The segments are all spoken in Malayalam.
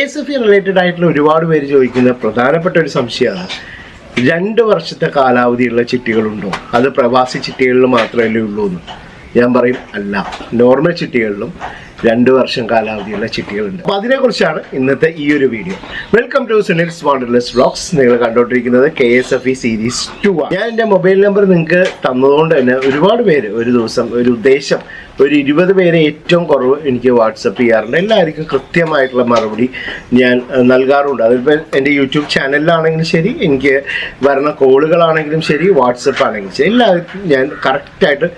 എസ് എഫ് റിലേറ്റഡ് ആയിട്ടുള്ള ഒരുപാട് പേര് ചോദിക്കുന്ന പ്രധാനപ്പെട്ട ഒരു സംശയമാണ്. രണ്ട് വർഷത്തെ കാലാവധിയുള്ള ചിട്ടികളുണ്ടോ? അത് പ്രവാസി ചിട്ടികളിൽ മാത്രമല്ലേ ഉള്ളൂ എന്ന് ഞാൻ പറയും അല്ല. നോർമൽ ചിട്ടികളിലും രണ്ട് വർഷം കാലാവധിയുള്ള ചിട്ടികളുണ്ട്. അപ്പോൾ അതിനെക്കുറിച്ചാണ് ഇന്നത്തെ ഈ ഒരു video. Welcome to Sunil smartless vlogs നിങ്ങൾ കണ്ടുകൊണ്ടിരിക്കുന്നത് K S F E series two ആണ്. ഞാൻ എന്റെ മൊബൈൽ നമ്പർ നിങ്ങൾക്ക് തന്നതുകൊണ്ട് തന്നെ ഒരുപാട് പേര് ഒരു ദിവസം ഒരു ഉദ്ദേശം ഒരു ഇരുപത് പേരെ ഏറ്റവും കുറവ് എനിക്ക് വാട്സപ്പ് ചെയ്യാറുണ്ട്. എല്ലാവർക്കും കൃത്യമായിട്ടുള്ള മറുപടി ഞാൻ നൽകാറുണ്ട്. അതിപ്പോൾ എന്റെ യൂട്യൂബ് ചാനലിലാണെങ്കിലും ശരി എനിക്ക് വരുന്ന കോളുകളാണെങ്കിലും ശരി വാട്സപ്പ് ആണെങ്കിലും ശരി എല്ലാവർക്കും ഞാൻ കറക്റ്റായിട്ട്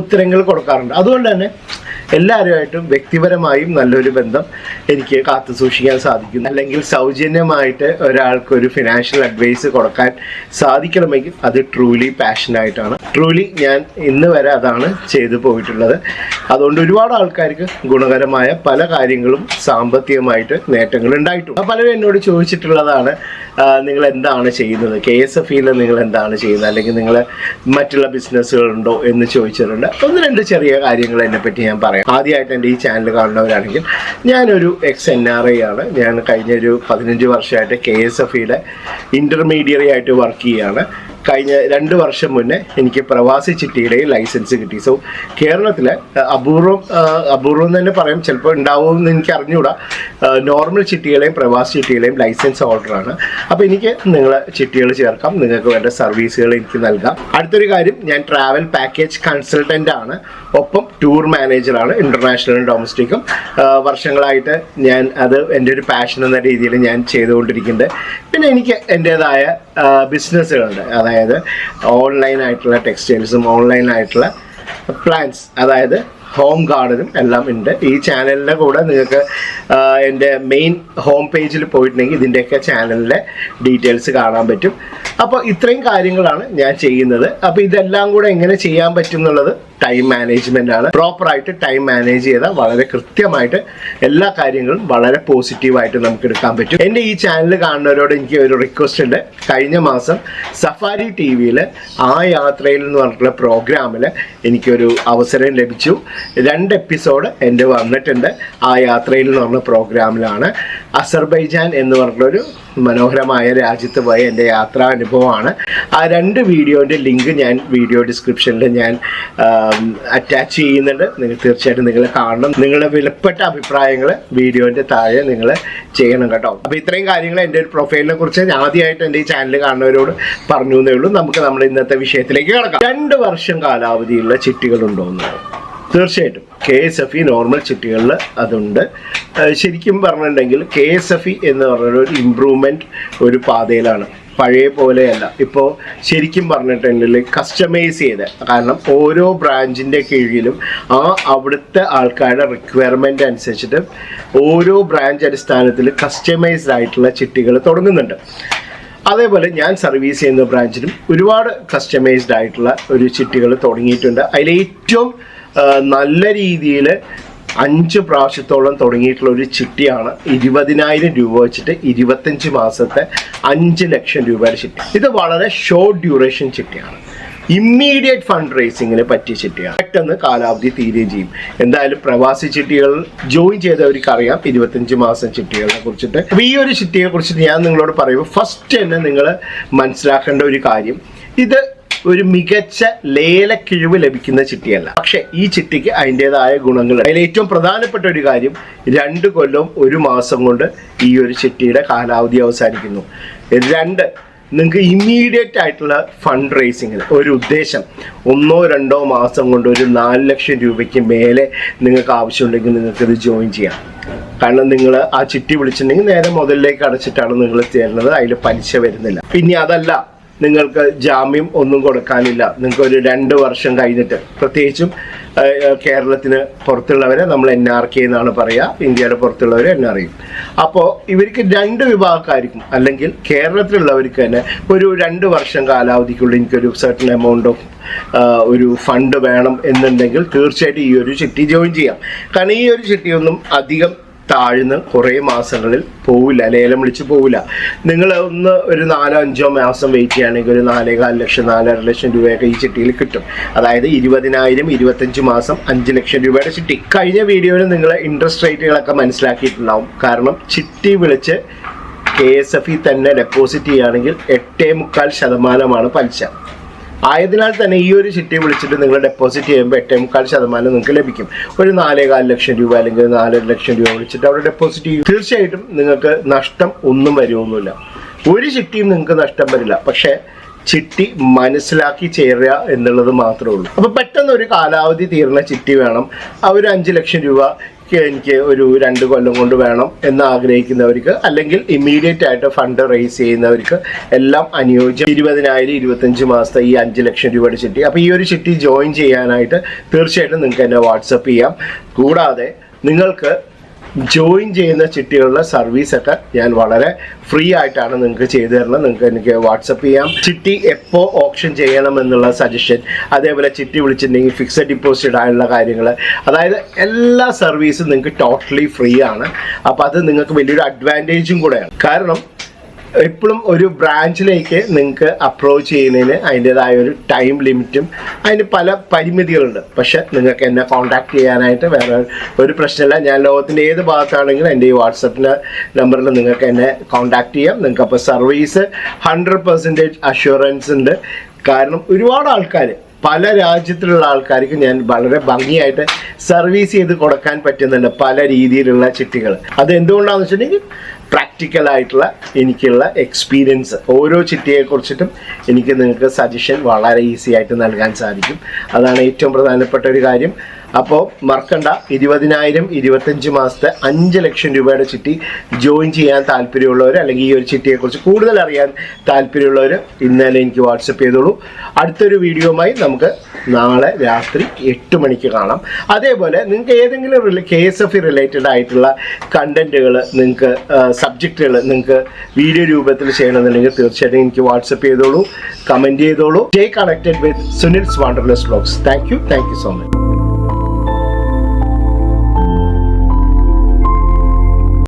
ഉത്തരങ്ങൾ കൊടുക്കാറുണ്ട്. അതുകൊണ്ട് തന്നെ എല്ലാവരുമായിട്ടും വ്യക്തിപരമായും നല്ലൊരു ബന്ധം എനിക്ക് കാത്തു സൂക്ഷിക്കാൻ സാധിക്കുന്നു. അല്ലെങ്കിൽ സൗജന്യമായിട്ട് ഒരാൾക്ക് ഒരു ഫിനാൻഷ്യൽ അഡ്വൈസ് കൊടുക്കാൻ സാധിക്കണമെങ്കിൽ അത് ട്രൂലി പാഷനായിട്ടാണ് ട്രൂലി ഞാൻ ഇന്ന് വരെ അതാണ് ചെയ്തു പോയിട്ടുള്ളത്. അതുകൊണ്ട് ഒരുപാട് ആൾക്കാർക്ക് ഗുണകരമായ പല കാര്യങ്ങളും സാമ്പത്തികമായിട്ട് നേട്ടങ്ങൾ ഉണ്ടായിട്ടുണ്ട്. പലരും എന്നോട് ചോദിച്ചിട്ടുള്ളതാണ് നിങ്ങൾ എന്താണ് ചെയ്യുന്നത്? കെ എസ് എഫ് ഇയിൽ നിങ്ങൾ എന്താണ് ചെയ്യുന്നത്? അല്ലെങ്കിൽ നിങ്ങൾ മറ്റുള്ള ബിസിനസ്സുകളുണ്ടോ എന്ന് ചോദിച്ചിട്ടുണ്ട്. ഒന്ന് രണ്ട് ചെറിയ കാര്യങ്ങൾ എന്നെ പറ്റി ഞാൻ പറയാം. ആദ്യമായിട്ട് എന്റെ ഈ ചാനൽ കാണുന്നവരാണെങ്കിൽ ഞാനൊരു എക്സ് എൻ ആർ ഐ ആണ്. ഞാൻ കഴിഞ്ഞ ഒരു പതിനഞ്ച് വർഷമായിട്ട് കെ എസ് എഫ് ഇയുടെ ഇന്റർമീഡിയറി ആയിട്ട് വർക്ക് ചെയ്യുകയാണ്. കഴിഞ്ഞ രണ്ട് വർഷം മുന്നേ എനിക്ക് പ്രവാസി ചിട്ടിയുടെയും ലൈസൻസ് കിട്ടി. സോ കേരളത്തിലെ അഹ്, അപൂർവം അപൂർവം തന്നെ പറയാം. ചിലപ്പോൾ ഉണ്ടാവുമെന്ന് എനിക്ക് അറിഞ്ഞുകൂടാ. നോർമൽ ചിട്ടികളെയും പ്രവാസി ചിട്ടികളെയും ലൈസൻസ് ഹോൾഡറാണ് അപ്പോൾ എനിക്ക് നിങ്ങളെ ചിട്ടികൾ ചേർക്കാം. നിങ്ങൾക്ക് വേണ്ട സർവീസുകൾ എനിക്ക് നൽകാം. അടുത്തൊരു കാര്യം ഞാൻ ട്രാവൽ പാക്കേജ് കൺസൾട്ടന്റ് ആണ്. ഒപ്പം ടൂർ മാനേജറാണ് ഇന്റർനാഷണലും ഡൊമസ്റ്റിക്കും വർഷങ്ങളായിട്ട് ഞാൻ അത് എന്റെ ഒരു പാഷൻ എന്ന രീതിയിൽ ഞാൻ ചെയ്തുകൊണ്ടിരിക്കുന്നുണ്ട്. പിന്നെ എനിക്ക് എന്റേതായ ബിസിനസ്സുകളുണ്ട് അതായത് ഓൺലൈൻ ആയിട്ടുള്ള ടെക്സ്റ്റൈൽസും ഓൺലൈൻ ആയിട്ടുള്ള പ്ലാൻസ് അതായത് ഹോം ഗാർഡനും എല്ലാം ഉണ്ട്. ഈ ചാനലിന്റെ കൂടെ നിങ്ങൾക്ക് എന്റെ മെയിൻ ഹോം പേജിൽ പോയിട്ടുണ്ടെങ്കിൽ ഇതിന്റെയൊക്കെ ചാനലിലെ ഡീറ്റെയിൽസ് കാണാൻ പറ്റും. അപ്പോൾ ഇത്രയും കാര്യങ്ങളാണ് ഞാൻ ചെയ്യുന്നത്. അപ്പോൾ ഇതെല്ലാം കൂടെ എങ്ങനെ ചെയ്യാൻ പറ്റും എന്നുള്ളത് ടൈം മാനേജ്മെന്റ് ആണ്. പ്രോപ്പർ ആയിട്ട് ടൈം മാനേജ് ചെയ്താൽ വളരെ കൃത്യമായിട്ട് എല്ലാ കാര്യങ്ങളും വളരെ പോസിറ്റീവായിട്ട് നമുക്ക് എടുക്കാൻ പറ്റും. എന്റെ ഈ ചാനൽ കാണുന്നവരോട് എനിക്ക് ഒരു റിക്വസ്റ്റ് ഉണ്ട്. കഴിഞ്ഞ മാസം സഫാരി ടി വിയിൽ ആ യാത്രയിൽ എന്ന് പറഞ്ഞിട്ടുള്ള പ്രോഗ്രാമിൽ എനിക്കൊരു അവസരം ലഭിച്ചു. രണ്ട് എപ്പിസോഡ് എന്റെ വന്നിട്ടുണ്ട് ആ യാത്രയിൽ എന്ന് പറഞ്ഞ പ്രോഗ്രാമിലാണ് അസർബൈജാൻ എന്ന് പറഞ്ഞിട്ടൊരു മനോഹരമായ രാജ്യത്ത് പോയ എന്റെ യാത്രാ അനുഭവമാണ്. ആ രണ്ട് വീഡിയോന്റെ ലിങ്ക് ഞാൻ വീഡിയോ ഡിസ്ക്രിപ്ഷനിൽ ഞാൻ അറ്റാച്ച് ചെയ്യുന്നുണ്ട്. നിങ്ങൾ തീർച്ചയായിട്ടും നിങ്ങൾ കാണണം. നിങ്ങളുടെ വിലപ്പെട്ട അഭിപ്രായങ്ങൾ വീഡിയോന്റെ താഴെ നിങ്ങൾ ചെയ്യണം കേട്ടോ. അപ്പോൾ ഇത്രയും കാര്യങ്ങൾ എന്റെ ഒരു പ്രൊഫൈലിനെ കുറിച്ച് ആദ്യമായിട്ട് എന്റെ ഈ ചാനൽ കാണുന്നവരോട് പറഞ്ഞു എന്നേ ഉള്ളൂ. നമുക്ക് നമ്മുടെ ഇന്നത്തെ വിഷയത്തിലേക്ക് കിടക്കാം. രണ്ട് വർഷം കാലാവധിയുള്ള ചിട്ടികളുണ്ടോ എന്ന്. തീർച്ചയായിട്ടും. K S F E normal ചിട്ടികളിൽ അതുണ്ട്. ശരിക്കും പറഞ്ഞിട്ടുണ്ടെങ്കിൽ കെ എസ് എഫ് ഇ എന്ന് പറഞ്ഞൊരു ഇമ്പ്രൂവ്മെന്റ് ഒരു പാതയിലാണ്. പഴയ പോലെയല്ല. ഇപ്പോൾ ശരിക്കും പറഞ്ഞിട്ടുണ്ടെങ്കിൽ കസ്റ്റമൈസ് ചെയ്ത്. കാരണം ഓരോ ബ്രാഞ്ചിന്റെ കീഴിലും ആ അവിടുത്തെ ആൾക്കാരുടെ റിക്വയർമെന്റ് അനുസരിച്ചിട്ട് ഓരോ ബ്രാഞ്ച് അടിസ്ഥാനത്തിൽ കസ്റ്റമൈസ്ഡ് ആയിട്ടുള്ള ചിട്ടികൾ തുടങ്ങുന്നുണ്ട്. അതേപോലെ ഞാൻ സർവീസ് ചെയ്യുന്ന ബ്രാഞ്ചിലും ഒരുപാട് കസ്റ്റമൈസ്ഡ് ആയിട്ടുള്ള ഒരു ചിട്ടികൾ തുടങ്ങിയിട്ടുണ്ട്. അതിൽ ഏറ്റവും നല്ല രീതിയിൽ അഞ്ച് പ്രാവശ്യത്തോളം തുടങ്ങിയിട്ടുള്ള ഒരു ചിട്ടിയാണ് ഇരുപതിനായിരം രൂപ വെച്ചിട്ട് ഇരുപത്തഞ്ച് മാസത്തെ അഞ്ച് ലക്ഷം രൂപയുടെ ചിട്ടി. ഇത് വളരെ ഷോർട്ട് ഡ്യൂറേഷൻ ചിട്ടിയാണ്. ഇമ്മീഡിയറ്റ് ഫണ്ട് റേസിങ്ങിന് പറ്റിയ ചിട്ടിയാണ്. പെട്ടെന്ന് കാലാവധി തീരുകയും ചെയ്യും. എന്തായാലും പ്രവാസി ചിട്ടികൾ ജോയിൻ ചെയ്തവർക്ക് അറിയാം ഇരുപത്തഞ്ച് മാസം ചിട്ടികളെ കുറിച്ചിട്ട്. അപ്പോൾ ഈ ഒരു ചിട്ടിയെ കുറിച്ചിട്ട് ഞാൻ നിങ്ങളോട് പറയുമ്പോൾ ഫസ്റ്റ് തന്നെ നിങ്ങൾ മനസ്സിലാക്കേണ്ട ഒരു കാര്യം. ഇത് ഒരു മികച്ച ലേലക്കിഴിവ് ലഭിക്കുന്ന ചിട്ടിയല്ല. പക്ഷെ ഈ ചിട്ടിക്ക് അതിന്റെതായ ഗുണങ്ങൾ അതിൽ ഏറ്റവും പ്രധാനപ്പെട്ട ഒരു കാര്യം രണ്ട് കൊല്ലം ഒരു മാസം കൊണ്ട് ഈ ഒരു ചിട്ടിയുടെ കാലാവധി അവസാനിക്കുന്നു. രണ്ട് നിങ്ങൾക്ക് ഇമ്മീഡിയറ്റ് ആയിട്ടുള്ള ഫണ്ട് റേസിങ്ങിന് ഒരു ഉദ്ദേശം. ഒന്നോ രണ്ടോ മാസം കൊണ്ട് ഒരു നാല് ലക്ഷം രൂപയ്ക്ക് മേലെ നിങ്ങൾക്ക് ആവശ്യമുണ്ടെങ്കിൽ ഇത് ജോയിൻ ചെയ്യാം. കാരണം നിങ്ങൾ ആ ചിട്ടി വിളിച്ചിട്ടുണ്ടെങ്കിൽ നേരെ മുതലിലേക്ക് അടച്ചിട്ടാണ് നിങ്ങൾ ചേരുന്നത് അതിൽ പലിശ വരുന്നില്ല. പിന്നെ അതല്ല നിങ്ങൾക്ക് ജാമ്യം ഒന്നും കൊടുക്കാനില്ല. നിങ്ങൾക്ക് ഒരു രണ്ട് വർഷം കഴിഞ്ഞിട്ട്. പ്രത്യേകിച്ചും കേരളത്തിന് പുറത്തുള്ളവരെ നമ്മൾ എൻ ആർ കെ എന്നാണ് പറയുക ഇന്ത്യയുടെ പുറത്തുള്ളവരെ എൻ ആർ ഐയും അപ്പോൾ ഇവർക്ക് രണ്ട് വിഭാഗക്കാർക്കും അല്ലെങ്കിൽ കേരളത്തിലുള്ളവർക്ക് തന്നെ ഒരു രണ്ട് വർഷം കാലാവധിക്കുള്ളിൽ എനിക്കൊരു സർട്ടൺ എമൗണ്ട് ഓഫ് ഒരു ഫണ്ട് വേണം എന്നുണ്ടെങ്കിൽ തീർച്ചയായിട്ടും ഈ ഒരു ചിട്ടി ജോയിൻ ചെയ്യാം. കാരണം ഈ ഒരു ചിട്ടിയൊന്നും അധികം താഴ്ന്ന് കുറേ മാസങ്ങളിൽ പോവില്ല. ലേലം വിളിച്ച് പോവില്ല. നിങ്ങൾ ഒന്ന് ഒരു നാലോ അഞ്ചോ മാസം വെയിറ്റ് ചെയ്യുകയാണെങ്കിൽ ഒരു നാലേകാൽ ലക്ഷം നാലര ലക്ഷം രൂപയൊക്കെ ഈ ചിട്ടിയിൽ കിട്ടും. അതായത് ഇരുപതിനായിരം ഇരുപത്തഞ്ച് മാസം അഞ്ച് ലക്ഷം രൂപയുടെ ചിട്ടി. കഴിഞ്ഞ വീഡിയോയിൽ നിങ്ങൾ ഇൻട്രസ്റ്റ് റേറ്റുകളൊക്കെ മനസ്സിലാക്കിയിട്ടുണ്ടാവും. കാരണം ചിട്ടി വിളിച്ച് കെ എസ് എഫ് ഇ തന്നെ ഡെപ്പോസിറ്റ് ചെയ്യുകയാണെങ്കിൽ എട്ടേ മുക്കാൽ ശതമാനമാണ് പലിശ. ആയതിനാൽ തന്നെ ഈ ഒരു ചിട്ടി വിളിച്ചിട്ട് നിങ്ങൾ ഡെപ്പോസിറ്റ് ചെയ്യുമ്പോൾ എട്ടേ മുക്കാൽ ശതമാനം നിങ്ങൾക്ക് ലഭിക്കും. ഒരു നാലേകാൽ ലക്ഷം രൂപ അല്ലെങ്കിൽ നാലര ലക്ഷം രൂപ വിളിച്ചിട്ട് അവിടെ ഡെപ്പോസിറ്റ് ചെയ്യും. തീർച്ചയായിട്ടും നിങ്ങൾക്ക് നഷ്ടം ഒന്നും വരുമൊന്നുമില്ല ഒരു ചിട്ടിയും നിങ്ങൾക്ക് നഷ്ടം വരില്ല. പക്ഷേ ചിട്ടി മനസ്സിലാക്കി ചേരുക എന്നുള്ളത് മാത്രമേ ഉള്ളൂ. അപ്പൊ പെട്ടെന്ന് ഒരു കാലാവധി തീർന്ന ചിട്ടി വേണം. ആ ഒരു അഞ്ച് ലക്ഷം രൂപ എനിക്ക് ഒരു രണ്ട് കൊല്ലം കൊണ്ട് വേണം എന്ന് ആഗ്രഹിക്കുന്നവർക്ക് അല്ലെങ്കിൽ ഇമ്മീഡിയറ്റ് ആയിട്ട് ഫണ്ട് റേസ് ചെയ്യുന്നവർക്ക് എല്ലാം അനുയോജ്യം ഇരുപതിനായിരം ഇരുപത്തഞ്ച് മാസത്തെ ഈ അഞ്ച് ലക്ഷം രൂപയുടെ ചിട്ടി. അപ്പോൾ ഈ ഒരു ചിട്ടി ജോയിൻ ചെയ്യാനായിട്ട് തീർച്ചയായിട്ടും നിങ്ങൾക്ക് എന്നെ വാട്സപ്പ് ചെയ്യാം. കൂടാതെ നിങ്ങൾക്ക് ജോയിൻ ചെയ്യുന്ന ചിട്ടികളുടെ സർവീസ് ഒക്കെ ഞാൻ വളരെ ഫ്രീ ആയിട്ടാണ് നിങ്ങൾക്ക് ചെയ്തു തരുന്നത്. നിങ്ങൾക്ക് എനിക്ക് വാട്സപ്പ് ചെയ്യാം. ചിട്ടി എപ്പോൾ ഓപ്ഷൻ ചെയ്യണം എന്നുള്ള സജഷൻ അതേപോലെ ചിട്ടി വിളിച്ചിട്ടുണ്ടെങ്കിൽ ഫിക്സഡ് ഡിപ്പോസിറ്റ് ആയുള്ള കാര്യങ്ങൾ. അതായത് എല്ലാ സർവീസും നിങ്ങൾക്ക് ടോട്ടലി ഫ്രീ ആണ്. അപ്പോൾ അത് നിങ്ങൾക്ക് വലിയൊരു അഡ്വാന്റേജും കൂടെയാണ്. കാരണം എപ്പോഴും ഒരു ബ്രാഞ്ചിലേക്ക് നിങ്ങൾക്ക് അപ്രോച്ച് ചെയ്യുന്നതിന് അതിന്റെതായ ഒരു ടൈം ലിമിറ്റും അതിന് പല പരിമിതികളുണ്ട്. പക്ഷെ നിങ്ങൾക്ക് എന്നെ കോൺടാക്ട് ചെയ്യാനായിട്ട് വേറെ ഒരു പ്രശ്നമില്ല. ഞാൻ ലോകത്തിന്റെ ഏത് ഭാഗത്താണെങ്കിലും എന്റെ ഈ വാട്സപ്പിന്റെ നമ്പറിൽ നിങ്ങൾക്ക് എന്നെ കോൺടാക്ട് ചെയ്യാം. നിങ്ങൾക്ക് അപ്പോൾ സർവീസ് ഹൺഡ്രഡ് പെർസെന്റേജ് അഷുറൻസ് ഉണ്ട്. കാരണം ഒരുപാട് ആൾക്കാർ പല രാജ്യത്തിലുള്ള ആൾക്കാർക്ക് ഞാൻ വളരെ ഭംഗിയായിട്ട് സർവീസ് ചെയ്ത് കൊടുക്കാൻ പറ്റുന്നുണ്ട് പല രീതിയിലുള്ള ചിട്ടികൾ. അത് എന്തുകൊണ്ടാണെന്ന് വെച്ചിട്ടുണ്ടെങ്കിൽ പ്രാക്ടിക്കൽ ആയിട്ടുള്ള എനിക്കുള്ള എക്സ്പീരിയൻസ് ഓരോ ചിട്ടിയെ കുറിച്ചിട്ടും എനിക്ക് നിങ്ങൾക്ക് സജഷൻ വളരെ ഈസി ആയിട്ട് നൽകാൻ സാധിക്കും. അതാണ് ഏറ്റവും പ്രധാനപ്പെട്ട ഒരു കാര്യം. അപ്പോൾ മറക്കണ്ട ഇരുപതിനായിരം ഇരുപത്തഞ്ച് മാസത്തെ അഞ്ച് ലക്ഷം രൂപയുടെ ചിട്ടി ജോയിൻ ചെയ്യാൻ താല്പര്യമുള്ളവർ അല്ലെങ്കിൽ ഈ ഒരു ചിട്ടിയെക്കുറിച്ച് കൂടുതൽ അറിയാൻ താല്പര്യമുള്ളവർ ഇന്നലെ എനിക്ക് വാട്സപ്പ് ചെയ്തോളൂ. അടുത്തൊരു വീഡിയോയുമായി നമുക്ക് നാളെ രാത്രി എട്ട് മണിക്ക് കാണാം. അതേപോലെ നിങ്ങൾക്ക് ഏതെങ്കിലും കെ എസ് എഫ് റിലേറ്റഡ് ആയിട്ടുള്ള കണ്ടന്റുകൾ നിങ്ങൾക്ക് സബ്ജക്റ്റുകൾ നിങ്ങൾക്ക് വീഡിയോ രൂപത്തിൽ ചെയ്യണമെന്നുണ്ടെങ്കിൽ തീർച്ചയായിട്ടും എനിക്ക് വാട്സപ്പ് ചെയ്തോളൂ കമന്റ് ചെയ്തോളൂ. Stay connected with Sunil's wanderless vlogs thank you thank you so much